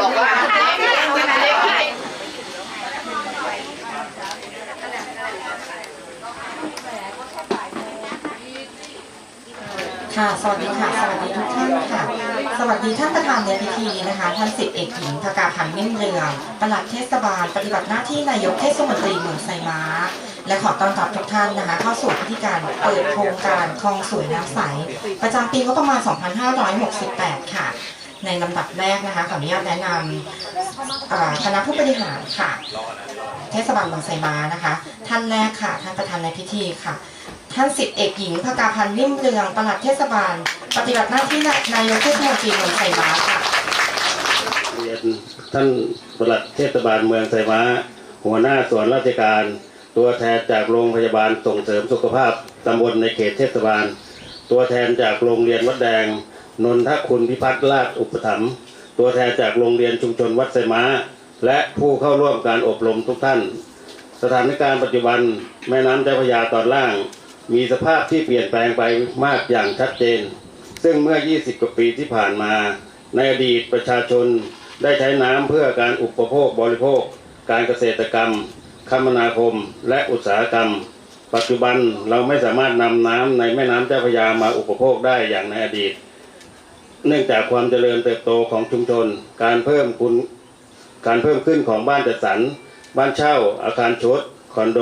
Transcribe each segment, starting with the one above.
บอกว่าเล็กเล็กเล็กค่ะ สวัสดีค่ะ สวัสดีทุกท่านค่ะ สวัสดีท่านประธานในพิธีนะคะ ท่านสิบเอกหญิงพกาพันธ์เม่นเรืองปลัดเทศบาล ปฏิบัติหน้าที่นายกเทศมนตรีเมืองไซม้า และขอต้อนรับทุกท่านนะคะ เข้าสู่พิธีการเปิดโครงการคลองสวยน้ำใส ประจำปีงบประมาณ 2568 ค่ะ ในลำดับแรกนะคะขออนุญาตแนะนำคณะผู้บริหารค่ะ เทศบาลเมืองไซมานะคะ ท่านแรกค่ะ ท่านประธานในพิธีค่ะ ท่านสิทธิเอกหญิงพกาพันธ์นิ่มเรืองปลัดเทศบาล ปฏิบัติหน้าที่นายกเทศมนตรีเมืองไซมาค่ะเรียนท่านปลัดเทศบาลเมืองไซมาหัวหน้าส่วนราชการ ตัวแทนจากโรงพยาบาลส่งเสริมสุขภาพตำบลในเขตเทศบาล ตัวแทนจากโรงเรียนวัดแดง นนทคุณพิพัฒน์ราชอุปถัมภ์ตัวแทนจากโรงเรียนชุมชนวัดไซม้า และผู้เข้าร่วมการอบรมทุกท่าน สถานการณ์ปัจจุบันแม่น้ำเจ้าพระยาตอนล่าง มีสภาพที่เปลี่ยนแปลงไปมากอย่างชัดเจน ซึ่งเมื่อ 20 กว่าปีที่ผ่านมา ในอดีตประชาชนได้ใช้น้ำเพื่อการอุปโภคบริโภค การเกษตรกรรม คมนาคม และอุตสาหกรรม ปัจจุบันเราไม่สามารถนำน้ำในแม่น้ำเจ้าพระยามาอุปโภคได้อย่างในอดีต เนื่องจากความเจริญเติบโตของชุมชน การเพิ่มคุณการเพิ่มขึ้นของบ้านจัดสรร บ้านเช่า อาคารชดคอนโด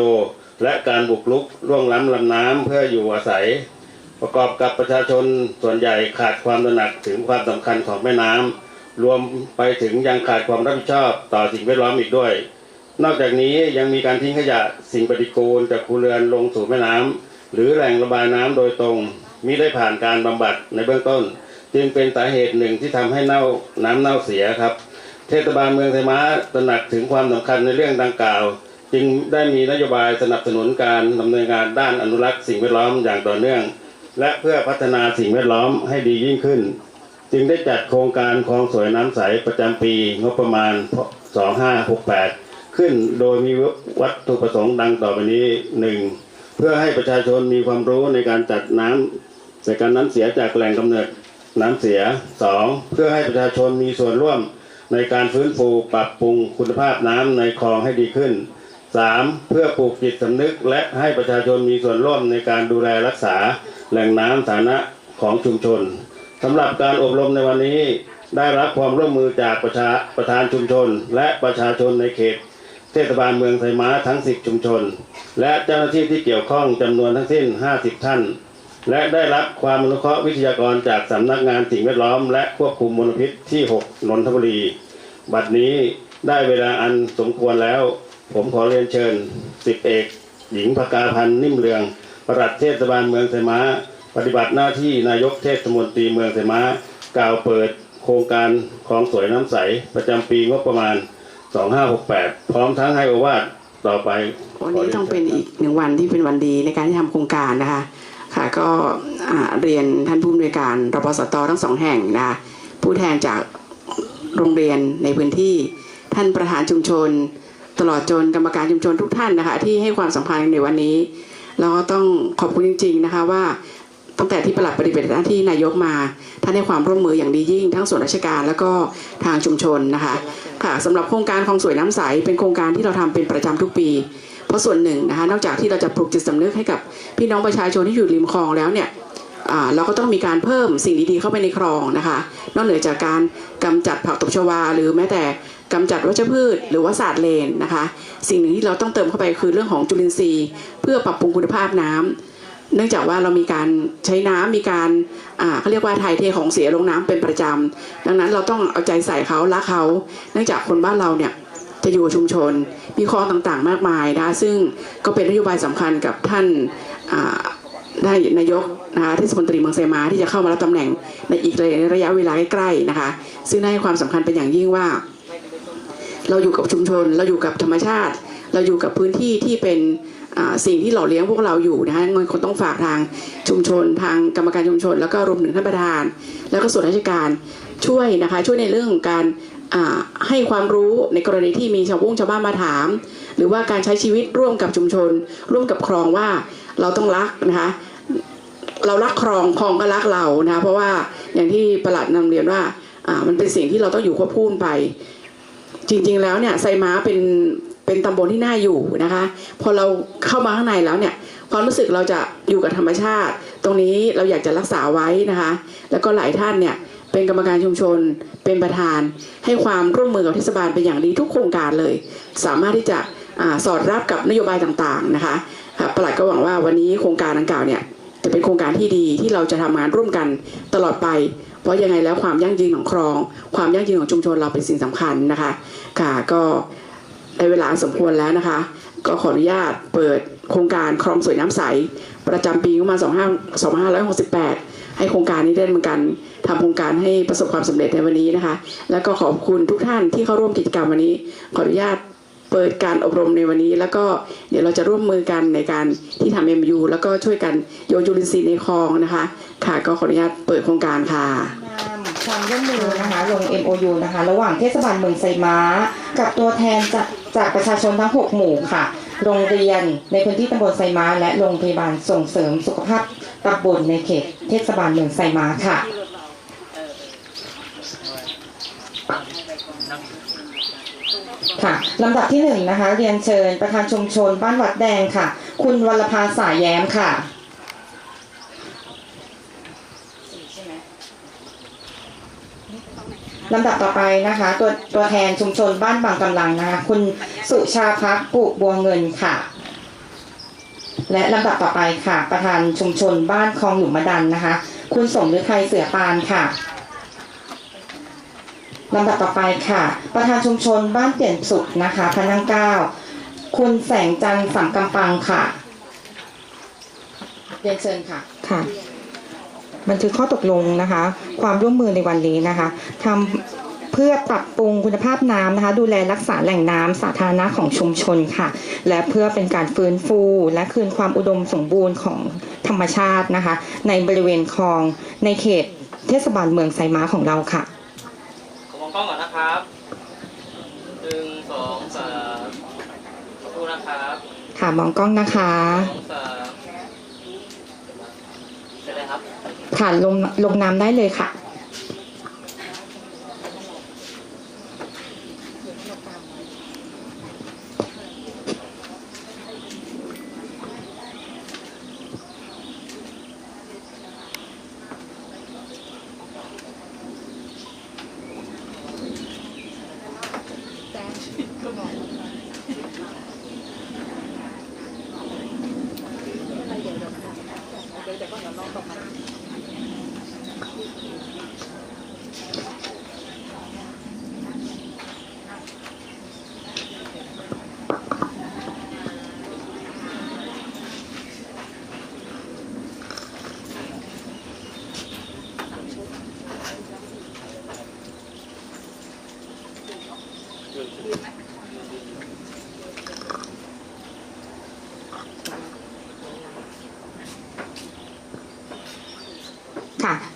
และการบุกรุกล่วงล้ำลำน้ำเพื่ออยู่อาศัย ประกอบกับประชาชนส่วนใหญ่ขาดความตระหนักถึงความสำคัญของแม่น้ำรวมไปถึงยังขาดความรับผิดชอบต่อสิ่งแวดล้อมอีกด้วย นอกจากนี้ยังมีการทิ้งขยะสิ่งปฏิกูลจากครัวเรือนลงสู่แม่น้ำหรือแหล่งระบายน้ำโดยตรงมิได้ผ่านการบำบัดในเบื้องต้น จึงเป็นสาเหตุหนึ่งที่ทำให้เน่าน้ำเน่าเสียครับ เทศบาลเมืองไทม้าตระหนักถึงความสำคัญในเรื่องดังกล่าว จึงได้มีนโยบายสนับสนุนการดำเนินงานด้านอนุรักษ์สิ่งแวดล้อมอย่างต่อเนื่อง และเพื่อพัฒนาสิ่งแวดล้อมให้ดียิ่งขึ้น จึงได้จัดโครงการคลองสวยน้ำใสประจำปีงบประมาณ 2568 ขึ้นโดยมีวัตถุประสงค์ดังต่อไปนี้ 1. เพื่อให้ประชาชนมีความรู้ในการจัดน้ำจัดการน้ำเสียจากแหล่งกำเนิด น้ำเสีย 2. เพื่อให้ประชาชนมีส่วนร่วมในการฟื้นฟูปรับปรุงคุณภาพน้ำในคลองให้ดีขึ้น 3. เพื่อปลูกจิตสำนึกและให้ประชาชนมีส่วนร่วมในการดูแลรักษาแหล่งน้ำสาธารณะของชุมชนสำหรับการอบรมในวันนี้ได้รับความร่วมมือจากประชาประธานชุมชน และประชาชนในเขต เทศบาลเมืองไทยม้าทั้ง 10 ชุมชน และเจ้าหน้าที่ที่เกี่ยวข้องจำนวนทั้งสิ้น 50 ท่าน และได้รับความอนุเคราะห์วิทยากรจากสำนักงานสิ่งแวดล้อม และควบคุมมลพิษที่ 6 นนทบุรี บัดนี้ได้เวลาอันสมควรแล้ว ผมขอเรียนเชิญสิบเอก หญิงพกาพันธ์นิ่มเรือง ประหลัดเทศบาลเมืองไซม้าปฏิบัติหน้าที่นายกเทศมนตรีเมืองไซม้ากล่าวเปิดโครงการคลองสวยน้ำใส ประจำปีงบประมาณ 2568 พร้อมทั้งให้อวาทต่อไปวันนี้ต้องเป็นอีกหนึ่งวันที่เป็นวันดีในการที่ทำโครงการนะคะ ค่ะก็เรียนท่านผู้อำนวยการรปสตทั้งสองแห่งนะผู้แทนจากโรงเรียนในพื้นที่ท่านประธานชุมชน ตลอดจนกรรมการชุมชนทุกท่านนะคะ ที่ให้ความสำคัญในวันนี้แล้วก็ต้องขอบคุณจริง ๆนะคะว่าตั้งแต่ที่ปลัดปฏิบัติหน้าที่นายกมาท่านให้ความร่วมมืออย่างดียิ่ง ทั้งส่วนราชการแล้วก็ทางชุมชนนะคะค่ะสำหรับโครงการคลองสวยน้ำใสเป็นโครงการที่เราทำเป็นประจำทุกปี เพราะส่วนหนึ่งนะคะนอกจากที่เราจะปลูกจิตสำนึกให้กับพี่น้องประชาชนที่อยู่ริมคลองแล้วเนี่ยอ่าเราก็ต้องมีการเพิ่มสิ่งดีๆเข้าไปในคลองนะคะ นอกเหนือจากการกำจัดผักตบชวา หรือแม้แต่กำจัดวัชพืช หรือว่าศาสตร์เลนนะคะ สิ่งหนึ่งที่เราต้องเติมเข้าไปคือเรื่องของจุลินทรีย์ เพื่อปรับปรุงคุณภาพน้ำเนื่องจากว่าเรามีการใช้น้ำมีการเขาเรียกว่าถ่ายเทของเสียลงน้ำเป็นประจำดังนั้นเราต้องเอาใจใส่เขารักเขา เนื่องจากคนบ้านเราเนี่ย จะอยู่ชุมชน มีคลองต่างๆ มากมายนะซึ่งก็เป็นนโยบายสำคัญกับท่านอ่าได้นายกนะคะเทศมนตรีเมืองไซมาที่จะเข้ามารับตำแหน่งในอีกระยะเวลาใกล้ๆนะคะ ซึ่งให้ความสำคัญเป็นอย่างยิ่งว่า เราอยู่กับชุมชน เราอยู่กับธรรมชาติ เราอยู่กับพื้นที่ที่เป็นสิ่งที่หล่อเลี้ยงพวกเราอยู่นะคะเงินคนต้องฝากทางชุมชน ทางกรรมการชุมชน แล้วก็รวมถึงท่านประธาน แล้วก็ส่วนราชการช่วยนะคะช่วยในเรื่องของการ ให้ความรู้ในกรณีที่มีชาวบุ้งชาวบ้านมาถาม หรือว่าการใช้ชีวิตร่วมกับชุมชน ร่วมกับคลองว่าเราต้องรักนะคะเรารักคลองคลองก็รักเรานะคะเพราะว่าอย่างที่ประหลัดนำเรียนว่ามันเป็นสิ่งที่เราต้องอยู่ควบคู่ไป จริง ๆ แล้วเนี่ยไซม้าเป็นเป็นตำบลที่น่าอยู่นะคะ พอเราเข้ามาข้างในแล้วเนี่ยความรู้สึกเราจะอยู่กับธรรมชาติ ตรงนี้เราอยากจะรักษาไว้นะคะ แล้วก็หลายท่านเนี่ย เป็นกรรมการชุมชน เป็นประธาน ให้ความร่วมมือกับเทศบาลเป็นอย่างดีทุกโครงการเลย สามารถที่จะอสอดรับกับนโยบายต่างๆนะคะค่ะปลัดก็หวังว่าวันนี้โครงการดังกล่าวเนี่ยจะเป็นโครงการที่ดีที่เราจะทำงานร่วมกันตลอดไป เพราะยังไงแล้วความยั่งยืนของคลอง ความยั่งยืนของชุมชนเราเป็นสิ่งสำคัญนะคะค่ะก็ในเวลาสมควรแล้วนะคะ ก็ขออนุญาตเปิดโครงการคลองสวยน้ำใส ประจำปีงบประมาณ2568 ให้โครงการนี้ได้ดำเนินการทำโครงการให้ประสบความสำเร็จในวันนี้นะคะ แล้วก็ขอบคุณทุกท่านที่เข้าร่วมกิจกรรมวันนี้ ขออนุญาตเปิดการอบรมในวันนี้ แล้วก็เดี๋ยวเราจะร่วมมือกันในการที่ทำ MU แล้วก็ช่วยกันโยนจุลินทรีย์ในคลองนะคะ ค่ะก็ขออนุญาตเปิดโครงการค่ะนำความร่วมมือนะคะลง MOU นะคะ ระหว่างเทศบาลเมืองไซม้า กับตัวแทนจากจากประชาชนทั้ง 6 หมู่ค่ะ โรงเรียนในพื้นที่ตำบลไซม้า และโรงพยาบาลส่งเสริมสุขภาพ ตำบลในเขตเทศบาลเมืองไซมาค่ะ ค่ะลำดับที่หนึ่งนะคะ เรียนเชิญประธานชุมชนบ้านวัดแดงค่ะ คุณวรภาสายแย้มค่ะลำดับต่อไปนะคะ ตัวตัวแทนชุมชนบ้านบางกำลังนะคะ คุณสุชาพักปุบัวเงินค่ะ และลำดับต่อไปค่ะ ประธานชุมชนบ้านคลองหลุมมะดันนะคะ คุณสมฤทัยเสือปานค่ะลำดับต่อไปค่ะ ประธานชุมชนบ้านเปลี่ยนสุขนะคะพนังเก้าคุณแสงจันทร์สัมกำปังค่ะเรียนเชิญค่ะค่ะบันทึกข้อตกลงนะคะ ความร่วมมือในวันนี้นะคะทำ พื่อปรับปรุงคุณภาพน้ำนะคะ ดูแลรักษาแหล่งน้ำสาธารณะของชุมชนค่ะ และเพื่อเป็นการฟื้นฟูและคืนความอุดมสมบูรณ์ของธรรมชาตินะคะ ในบริเวณคลองในเขตเทศบาลเมืองไซม้าของเราค่ะผมมองกล้องก่อนนะครับหนึ่งสองสามขอบคุณนะครับค่ะมองกล้องนะคะสองสามเสร็จเลยครับค่ะลงลงน้ำได้เลยค่ะ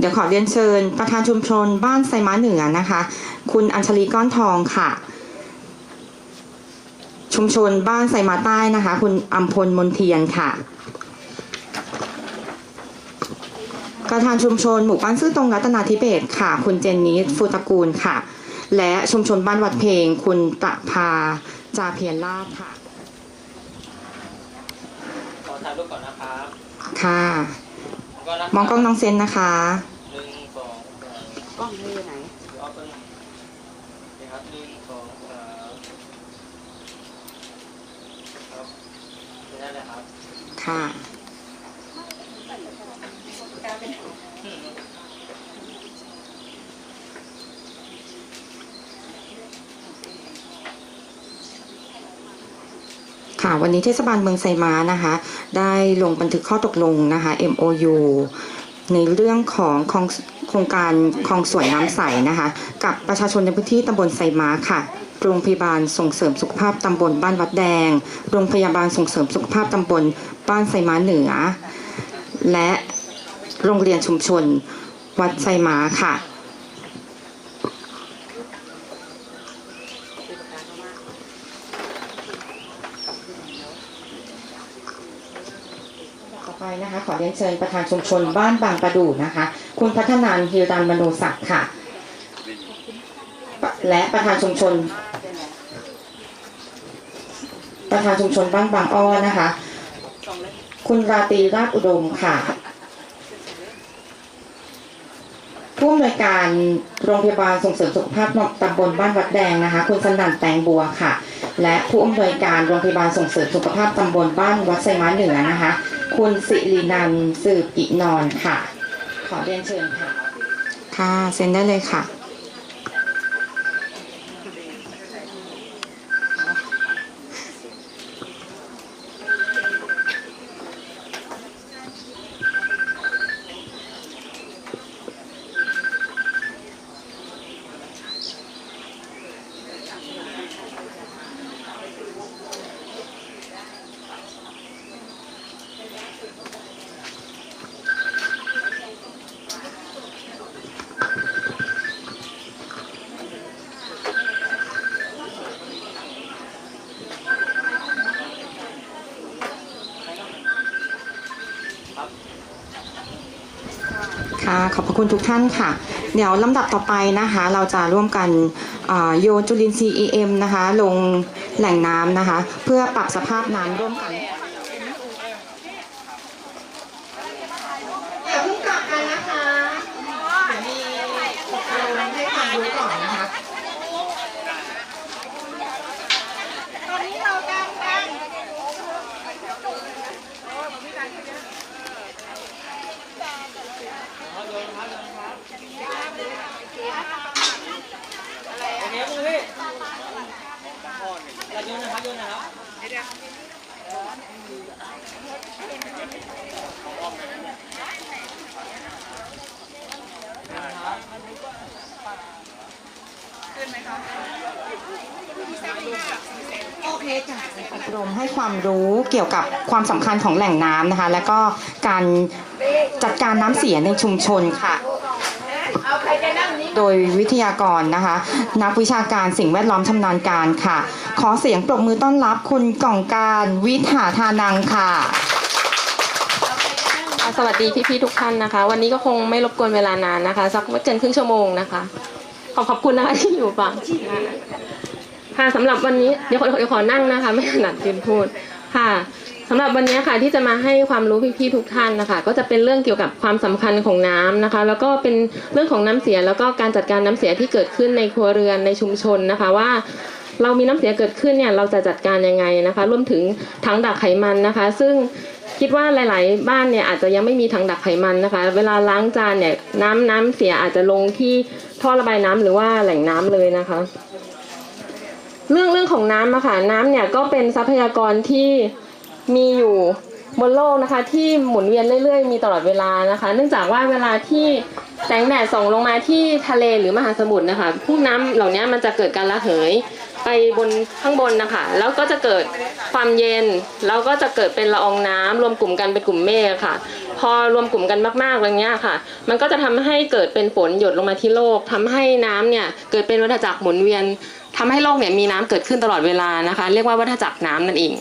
ดี๋ยวขอเรียนเชิญ ประธานชุมชนบ้านไซม้าเหนือนะคะ คุณอัญชลีก้อนทองค่ะ ชุมชนบ้านไซม้าใต้นะคะ คุณอัมพลมนเทียนค่ะ ประธานชุมชนหมู่บ้านซื่อตรงรัตนาธิเบศรค่ะ คุณเจนนิสฟูตระกูลค่ะ และชุมชนบ้านวัดเพลง คุณประภาจาเพียรลาภค่ะขอถ่ายรูปก่อนนะครับค่ะก็นะมองกล้องน้องเซนนะคะ หนึ่งสองสาม กล้องมือไหนเอาตัวนี้โอเคครับหนึ่งสองสามครับได้เลยครับค่ะค่ะวันนี้เทศบาลเมืองไซม้านะคะ ได้ลงบันทึกข้อตกลงนะคะ MOU ในเรื่องของโครงโครงการคลองสวยน้ำใสนะคะ กับประชาชนในพื้นที่ตำบลไซม้าค่ะโรงพยาบาลส่งเสริมสุขภาพตำบลบ้านวัดแดง โรงพยาบาลส่งเสริมสุขภาพตำบลบ้านไซม้าเหนือ และโรงเรียนชุมชน วัดไซม้าค่ะต่อไปนะคะขอเรียนเชิญประธานชุมชนบ้านบางประดู่นะคะ คุณพัฒนานฮิรันมโนศักดิ์ค่ะ และประธานชุมชน ประธานชุมชนบ้านบางอ้อนะคะ คุณราตรีราชอุดมค่ะผู้อำนวยการโรงพยาบาลส่งเสริมสุขภาพตำบลบ้านวัดแดงนะคะ คุณสนั่นแตงบัวค่ะ และผู้อำนวยการโรงพยาบาลส่งเสริมสุขภาพตำบลบ้านวัดไซม้าเหนือนะคะ คุณสิรินันสืบกินอนค่ะ ขอเรียนเชิญค่ะ ค่ะ เซ็นได้เลยค่ะ ค่ะ ขอบพระคุณทุกท่านค่ะ เดี๋ยวลำดับต่อไปนะคะ เราจะร่วมกันโยนจุลินทรีย์ EM นะคะ ลงแหล่งน้ำนะคะ เพื่อปรับสภาพน้ำร่วมกันอย่าเพิ่งกลับกันนะคะเดี๋ยวมีอบรมให้ความรู้ก่อนนะคะ โอเคมือพี่อย่าโยนนะครับโยนนะครับ อบรมให้ความรู้เกี่ยวกับความสำคัญของแหล่งน้ำนะคะ แล้วก็การจัดการน้ำเสียในชุมชนค่ะ โดยวิทยากรนะคะ นักวิชาการสิ่งแวดล้อมชำนาญการค่ะ ขอเสียงปรบมือต้อนรับคุณกล่องการวิทาทานังค่ะค่ะสวัสดีพี่ๆทุกท่านนะคะ วันนี้ก็คงไม่รบกวนเวลานานนะคะ สักไม่เกินครึ่งชั่วโมงนะคะ ขอขอบคุณนะคะที่อยู่ฟัง ค่ะสำหรับวันนี้เดี๋ยวขอเดี๋ยวขอนั่งนะคะ ไม่ถนัดยืนพูดค่ะสำหรับวันนี้ค่ะที่จะมาให้ความรู้พี่ๆทุกท่านนะคะ ก็จะเป็นเรื่องเกี่ยวกับความสำคัญของน้ำนะคะ แล้วก็เป็นเรื่องของน้ำเสียแล้วก็การจัดการน้ำเสียที่เกิดขึ้นในครัวเรือนในชุมชนนะคะว่าเรามีน้ำเสียเกิดขึ้นเนี่ยเราจะจัดการยังไงนะคะรวมถึงถังดักไขมันนะคะ ซึ่งคิดว่าหลาย ๆ บ้านเนี่ยอาจจะยังไม่มีถังดักไขมันนะคะ เวลาล้างจานเนี่ยน้ำน้ำเสียอาจจะลงที่ท่อระบายน้ำหรือว่าแหล่งน้ำเลยนะคะ เรื่องเรื่องของน้ำอะค่ะน้ำเนี่ยก็เป็นทรัพยากรที่มีอยู่บนโลกนะคะ ที่หมุนเวียนเรื่อยๆ มีตลอดเวลานะคะ เนื่องจากว่าเวลาที่แสงแดดส่องลงมาที่ทะเลหรือมหาสมุทรนะคะพวกน้ำเหล่านี้มันจะเกิดการระเหยไปบนข้างบนนะคะ แล้วก็จะเกิดความเย็น แล้วก็จะเกิดเป็นละอองน้ำรวมกลุ่มกันเป็นกลุ่มเมฆค่ะ พอรวมกลุ่มกันมากๆอย่างเงี้ยค่ะ มันก็จะทำให้เกิดเป็นฝนหยดลงมาที่โลกทำให้น้ำเนี่ยเกิดเป็นวัฏจักรหมุนเวียน ทำให้โลกเนี่ยมีน้ำเกิดขึ้นตลอดเวลานะคะ เรียกว่าวัฏจักรน้ำนั่นเอง